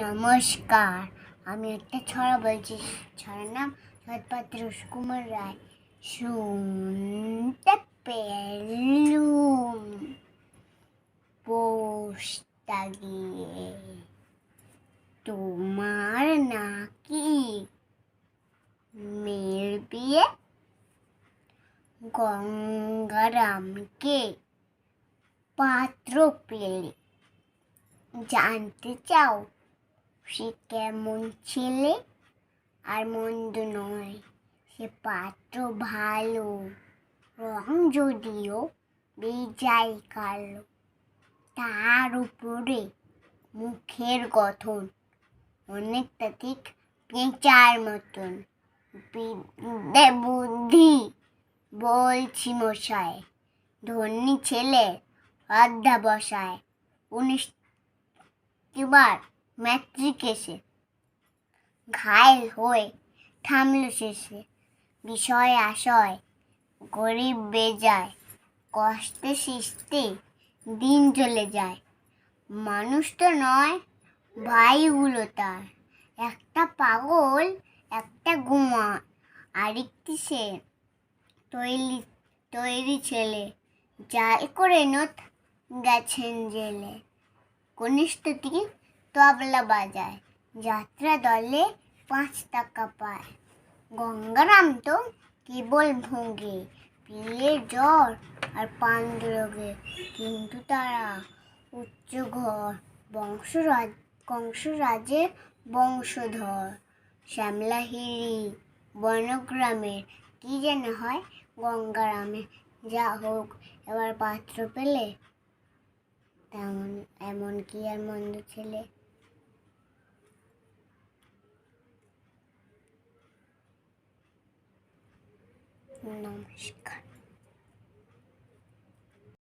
নমস্কার, আমি একটা ছড়া বলছি। ছড়ার নাম সৎপাত্র সুকুমার রায়। শুনতে পেলুম। পোস্তা তোমার নাকি মেয়ের বিয়ে? গঙ্গারামকে পাত্র পেলে। জানতে চাও সে কেমন ছেলে আর মন্দ নয়, সে পাত্র ভালো। রং যদিও বেজাই কালো, তার উপরে মুখের গঠন অনেকটা ঠিক পেঁচার মতন। বুদ্ধি, বলছি মশাই ধন্যী ছেলে অধ্যা বসায় উনিশ এবার ম্যাট্রিক এসে। ঘায়ল হয়ে থামল শেষে। বিষয় আশয়, গরিব বেজায়, কষ্টে সৃষ্টি দিন চলে যায়। মানুষ তো নয়, ভাইগুলো তার। একটা পাগল, একটা গুমা, আরেকটি সে তৈরি তৈরি ছেলে। জাল করে নোট গেছেন জেলে। কনিষ্ঠটি তবলা বাজায়। যাত্রা দলে পাঁচ টাকা পায়। গঙ্গারাম তো কেবল ভোগে, পিলের জ্বর আর পান্ডুরোগে কিন্তু তারা উচ্চ ঘর, বংশরাজ, কংসরাজের বংশধর। শ্যামলাহিরি বনগ্রামের, কি যেন হয় গঙ্গারামে। যা হোক, এবার পাত্র পেলে তেমন এমন কি আর মন্দ ছেলে। নমস্কার